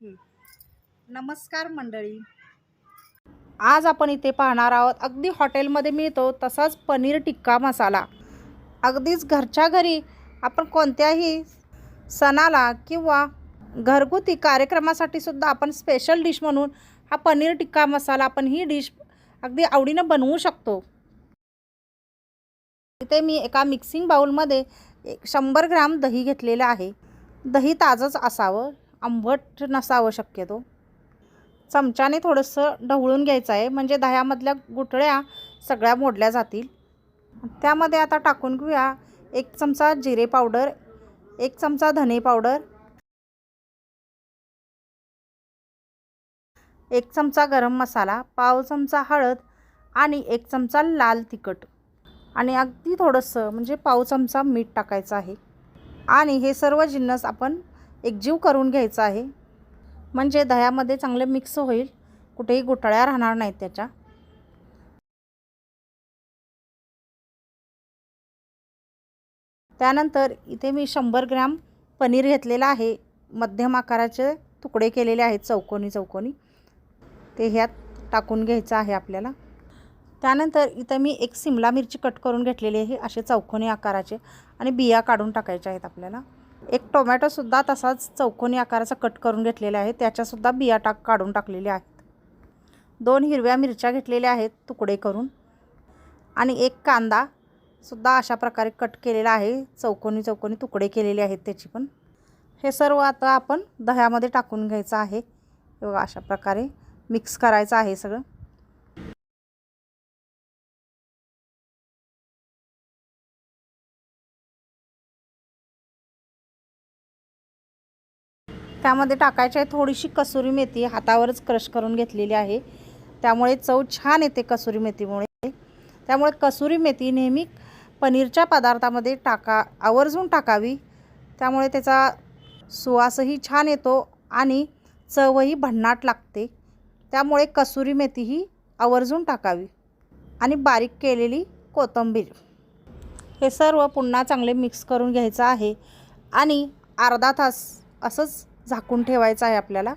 नमस्कार मंडळी. आज आपण इथे पाहणार आहोत अगदी हॉटेलमध्ये मिळतो तसाच पनीर टिक्का मसाला. अगदीच घरच्या घरी आपण कोणत्याही सणाला किंवा घरगुती कार्यक्रमासाठी सुद्धा आपण स्पेशल डिश म्हणून हा पनीर टिक्का मसाला आपण ही डिश अगदी आवडीनं बनवू शकतो. इथे मी एका मिक्सिंग बाउलमध्ये एक शंभर ग्राम दही घेतलेलं आहे. दही ताजंच असावं. आंबट नसावं शक्यतो. चमच्याने थोडंसं ढवळून घ्यायचं आहे. म्हणजे दह्यामधल्या गुठळ्या सगळ्या मोडल्या जातील. त्यामध्ये आता टाकून घेऊया एक चमचा जिरे पावडर एक चमचा धने पावडर एक चमचा गरम मसाला पाव चमचा हळद आणि एक चमचा लाल तिखट. आणि अगदी थोडंसं म्हणजे पाव चमचा मीठ टाकायचं आहे. आणि हे सर्व जिन्नस आपण एकजीव करून घ्यायचं आहे. म्हणजे दह्यामध्ये चांगले मिक्स होईल. कुठेही घोटाळ्या राहणार नाहीत त्याच्या. त्यानंतर इथे मी शंभर ग्रॅम पनीर घेतलेलं आहे. मध्यम आकाराचे तुकडे केलेले आहेत चौकोनी चौकोनी. ते ह्यात टाकून घ्यायचं आहे आपल्याला. त्यानंतर इथं मी एक सिमला मिरची कट करून घेतलेली आहे. असे चौकोनी आकाराचे. आणि बिया काढून टाकायच्या आहेत आपल्याला. एक टोमॅटोसुद्धा तसाच चौकोनी आकाराचा कट करून घेतलेला आहे. त्याच्यासुद्धा बिया टाक काढून टाकलेल्या आहेत. दोन हिरव्या मिरच्या घेतलेल्या आहेत तुकडे करून. आणि एक कांदा सुद्धा अशा प्रकारे कट केलेला आहे. चौकोनी चौकोनी तुकडे केलेले आहेत त्याची पण. हे सर्व आता आपण दह्यामध्ये टाकून घ्यायचं आहे. बघा अशा प्रकारे मिक्स करायचं आहे सगळं. त्यामध्ये टाकायची आहे थोडीशी कसुरी मेथी. हातावरच क्रश करून घेतलेली आहे. त्यामुळे चव छान येते कसुरी मेथीमुळे. त्यामुळे कसुरी मेथी नेहमी पनीरच्या पदार्थामध्ये टाका आवर्जून टाकावी. त्यामुळे त्याचा सुवासही छान येतो आणि चवही भन्नाट लागते. त्यामुळे कसुरी मेथी ही आवर्जून टाकावी. आणि बारीक केलेली कोथिंबीर. हे सर्व पुन्हा चांगले मिक्स करून घ्यायचं आहे. आणि अर्धा तास असंच झाकून ठेवायचं आहे आपल्याला.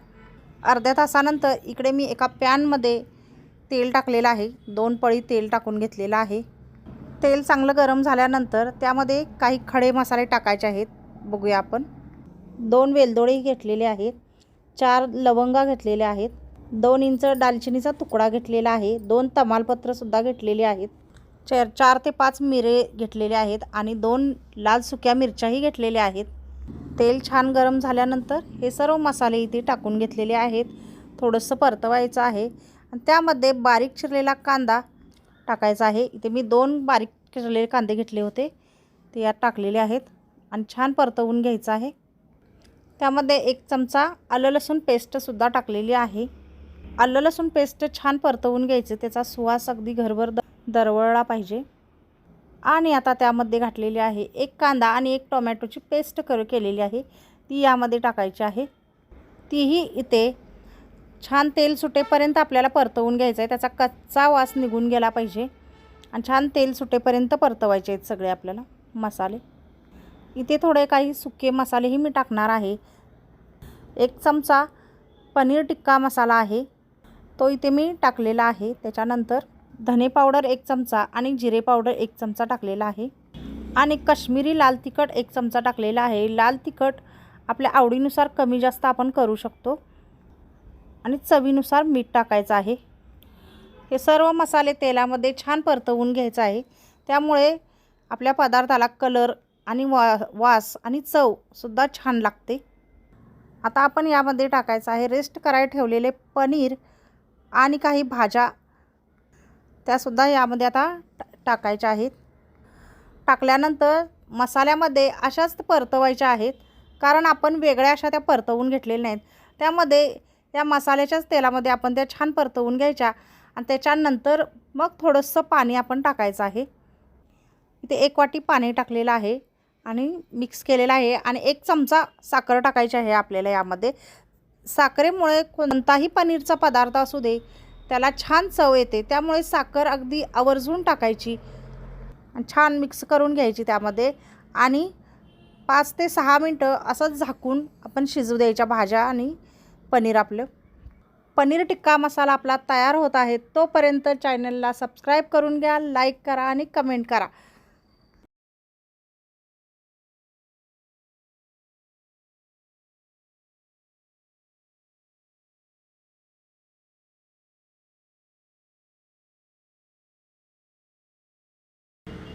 अर्ध्या तासानंतर इकडे मी एका पॅनमध्ये तेल टाकलेलं आहे. दोन पळी तेल टाकून घेतलेलं आहे. तेल चांगलं गरम झाल्यानंतर त्यामध्ये काही खडे मसाले टाकायचे आहेत. बघूया आपण. दोन वेलदोडे घेतलेले आहेत. चार लवंगा घेतलेल्या आहेत. दोन इंच दालचिनीचा तुकडा घेतलेला आहे. दोन तमालपत्रसुद्धा घेतलेले आहेत. चार चार ते पाच मिरे घेतलेले आहेत आणि दोन लाल सुक्या मिरच्याही घेतलेल्या आहेत. तेल छान गरम झाल्यानंतर हे सर्व मसाले इथे टाकून घेतलेले आहेत. थोडंसं परतवायचं आहे. आणि त्यामध्ये बारीक चिरलेला कांदा टाकायचा आहे. इथे मी दोन बारीक चिरलेले कांदे घेतले होते. ते यात टाकलेले आहेत आणि छान परतवून घ्यायचं आहे. त्यामध्ये एक चमचा आलं लसूण पेस्टसुद्धा टाकलेली आहे. आलं लसूण पेस्ट छान परतवून घ्यायचं. त्याचा सुवास अगदी घरभर द दरवळला पाहिजे. आणि आता त्यामध्ये घातलेली आहे एक कांदा आणि एक टोमॅटोची पेस्ट कर केलेली आहे. ती यामध्ये टाकायची आहे. तीही इथे छान तेल सुटेपर्यंत आपल्याला परतवून घ्यायचं आहे त्याचा कच्चा वास निघून गेला पाहिजे. आणि छान तेल सुटेपर्यंत परतवायचे आहेत सगळे आपल्याला मसाले. इथे थोडे काही सुके मसालेही मी टाकणार आहे. एक चमचा पनीर टिक्का मसाला आहे. तो इथे मी टाकलेला आहे. त्याच्यानंतर धने पावडर एक चमचा आणि जिरे पावडर एक चमचा टाकलेला आहे. आणि कश्मीरी लाल तिखट एक चमचा टाकलेला आहे. लाल तिखट आपल्या आवडीनुसार कमी जास्त आपण करू शकतो. आणि चवीनुसार मीठ टाकायचं आहे. हे सर्व मसाले तेलामध्ये छान परतवून घ्यायचं आहे. त्यामुळे आपल्या पदार्थाला कलर आणि वा वास आणि चवसुद्धा छान लागते. आता आपण यामध्ये टाकायचं आहे. रेस्ट करायला ठेवलेले पनीर आणि काही भाज्या त्यासुद्धा यामध्ये आता टा टाकायच्या आहेत. टाकल्यानंतर मसाल्यामध्ये अशाच परतवायच्या आहेत कारण आपण वेगळ्या अशा त्या परतवून घेतलेल्या नाहीत. त्यामध्ये या मसाल्याच्याच तेलामध्ये आपण त्या छान परतवून घ्यायच्या आणि त्याच्यानंतर मग थोडंसं पाणी आपण टाकायचं आहे. इथे एक वाटी पाणी टाकलेलं आहे आणि मिक्स केलेलं आहे आणि एक चमचा साखर टाकायची आहे आपल्याला यामध्ये. साखरेमुळे कोणताही पनीरचा पदार्थ असू दे त्याला छान चव येते त्यामुळे साखर अगदी आवर्जून टाकायची छान मिक्स करून घ्यायची त्यामध्ये. आणि पाच ते सहा मिनटं असंच झाकून आपण शिजू द्यायच्या भाज्या आणि पनीर आपलं. पनीर टिक्का मसाला आपला तयार होत आहे तोपर्यंत चॅनलला सबस्क्राईब करून घ्या लाईक करा आणि कमेंट करा.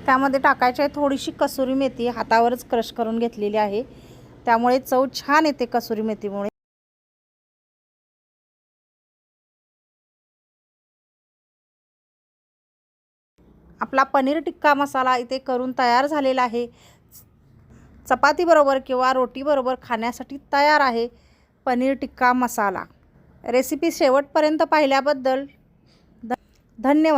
त्यामध्ये टाकायची आहे थोडीशी कसुरी मेथी हातावरच क्रश करून घेतलेली आहे. त्यामुळे चव छान येते कसुरी मेथीमुळे. आपला पनीर टिक्का मसाला इथे करून तयार झालेला आहे. चपातीबरोबर किंवा रोटीबरोबर खाण्यासाठी तयार आहे पनीर टिक्का मसाला. रेसिपी शेवटपर्यंत पाहिल्याबद्दल धन्यवाद.